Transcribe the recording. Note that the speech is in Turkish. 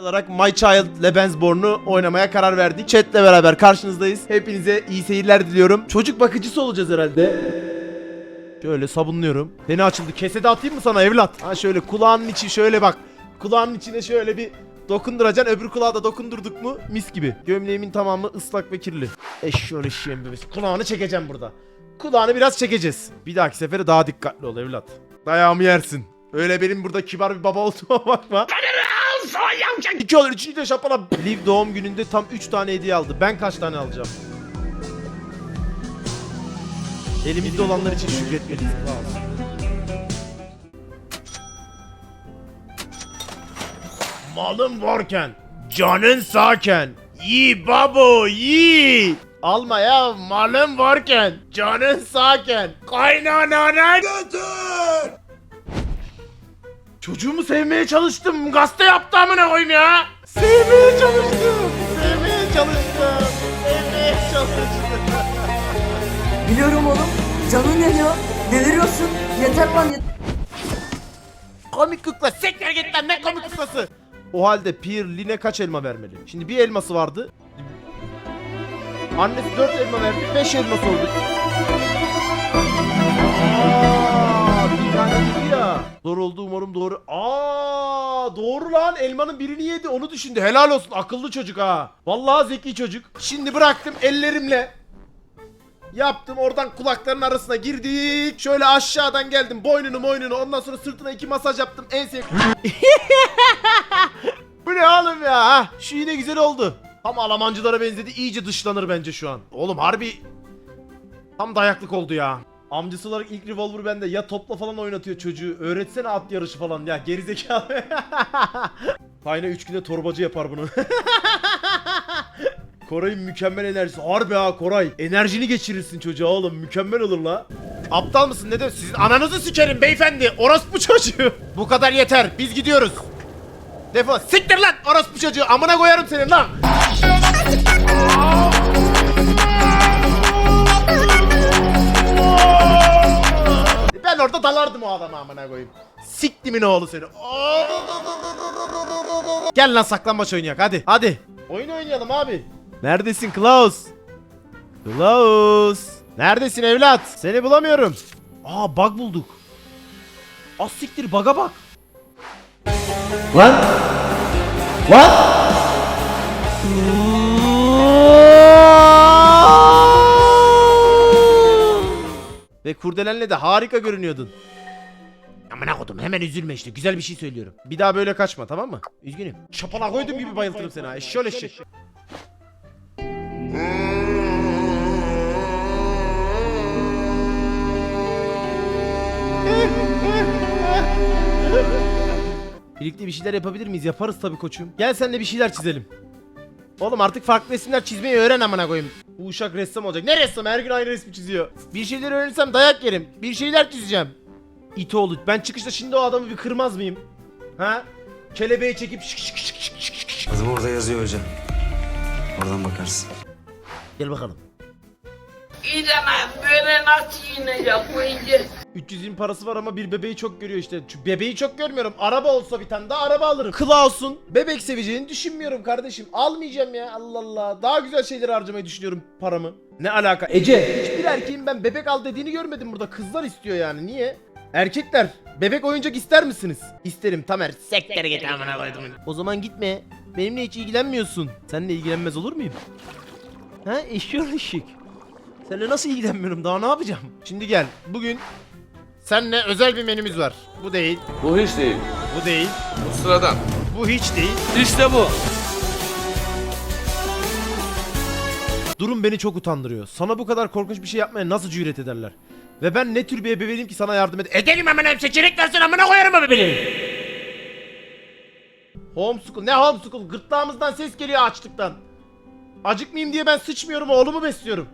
olarak My Child Lebensborn'u oynamaya karar verdik. Chat'le beraber karşınızdayız. Hepinize iyi seyirler diliyorum. Çocuk bakıcısı olacağız herhalde. Şöyle sabunluyorum. Beni açıldı. Kesede atayım mı sana evlat? Ha şöyle kulağının içi şöyle bak. Kulağının içine şöyle bir dokunduracaksın. Öbür kulağa da dokundurduk mu mis gibi. Gömleğimin tamamı ıslak ve kirli. Eşşoğlu eşeğim bebesi. Kulağını çekeceğim burada. Kulağını biraz çekeceğiz. Bir dahaki sefere daha dikkatli ol evlat. Dayağımı yersin. Öyle benim burada kibar bir baba olduğuma bakma. İki olur üçüncü de şapala. Liv doğum gününde tam 3 tane hediye aldı. Ben kaç tane alacağım? Elimizde olanlar için şükretmeliyiz. Malın varken, canın sağken, yi babo yi. Alma ya malın varken, canın sağken, kaynanana götür. Çocuğumu sevmeye çalıştım. Gazete yaptı amına koyayım ya. Sevmeye çalıştım. Sevmeye çalıştım. Sevmeye çalıştım. Biliyorum oğlum. Canın yanıyor. Deliriyorsun. Yeter lan yeter. Komik kukla. Sekler git lan ne komik kuklası. O halde Pir Line kaç elma vermeli? Şimdi bir elması vardı. Annesi dört elma verdi. Beş elması oldu. Doğru oldu umarım doğru. Aa, doğru lan. Elmanın birini yedi. Onu düşündü. Helal olsun. Akıllı çocuk ha. Vallahi zeki çocuk. Şimdi bıraktım ellerimle. Yaptım oradan kulaklarının arasına girdik. Şöyle aşağıdan geldim. Boynunu boynunu ondan sonra sırtına iki masaj yaptım. En sev... Bu ne oğlum ya? Şu yine güzel oldu. Tam Almancılara benzedi. İyice dışlanır bence şu an. Oğlum harbi tam dayaklık oldu ya. Amcası olarak ilk revolver bende. Ya topla falan oynatıyor çocuğu. Öğretsene at yarışı falan. Ya gerizekalı. Tayna 3 günde torbacı yapar bunu. Koray'ın mükemmel enerjisi. Harbi ha Koray. Enerjini geçirirsin çocuğa oğlum. Mükemmel olur la. Aptal mısın ne de sizin ananızı sikerim beyefendi. Orospu çocuğu. Bu kadar yeter. Biz gidiyoruz. Defol. Siktir lan orospu çocuğu. Amına koyarım senin lan. Dalardım o adama amına koyayım. Siktimin oğlu seni. Gel lan saklanmaç oynayak hadi. Hadi. Oyun oynayalım abi. Neredesin Klaus? Klaus. Neredesin evlat? Seni bulamıyorum. Aa bug bulduk. Az siktir bug'a bak. Lan. Lan. Ve kurdelenle de harika görünüyordun. Amına kodum hemen üzülme işte güzel bir şey söylüyorum. Bir daha böyle kaçma tamam mı? Üzgünüm. Çapala koydum gibi bayıltırım seni ha. Eşşol eşek. Birlikte bir şeyler yapabilir miyiz? Yaparız tabii koçum. Gel senle bir şeyler çizelim. Oğlum artık farklı resimler çizmeyi öğren amına koyayım. Bu uşak ressam olacak. Ne ressam? Her gün aynı resmi çiziyor. Bir şeyler öğrenirsem dayak yerim. Bir şeyler çizeceğim. İtoğlu. Ben çıkışta şimdi o adamı bir kırmaz mıyım? Ha? Kelebeği çekip şık şık şık şık şık şık. Adım orada yazıyor hocam. Oradan bakarsın. Gel bakalım. İremem böyle nasıl bu ince? 300'in parası var ama bir bebeği çok görüyor işte. Çünkü bebeği çok görmüyorum. Araba olsa bir tane daha araba alırım. Klaus'un bebek seveceğini düşünmüyorum kardeşim. Almayacağım ya Allah Allah. Daha güzel şeyler harcamayı düşünüyorum paramı. Ne alaka? Ece. Hiçbir erkeğin ben bebek al dediğini görmedim burada. Kızlar istiyor yani. Niye? Erkekler bebek oyuncak ister misiniz? İsterim Tamer. Sekter git amına koydum. O zaman gitme. Benimle hiç ilgilenmiyorsun. Seninle ilgilenmez olur muyum? Ha eşyor ışık. Seninle nasıl ilgilenmiyorum daha ne yapacağım? Şimdi gel. Bugün Seninle özel bir menümüz var. Bu değil, Bu hiç değil. bu değil, Bu sıradan. bu hiç değil. İşte bu. Durum beni çok utandırıyor. Sana bu kadar korkunç bir şey yapmaya nasıl cüret ederler? Ve ben ne tür bir ebeveynim ki sana yardım ed... Edelim hemen hep seçenek versin amına koyarım bebeği. Homeschool. Ne homeschool? Gırtlağımızdan ses geliyor açlıktan. Acıkmayayım diye ben sıçmıyorum oğlumu besliyorum.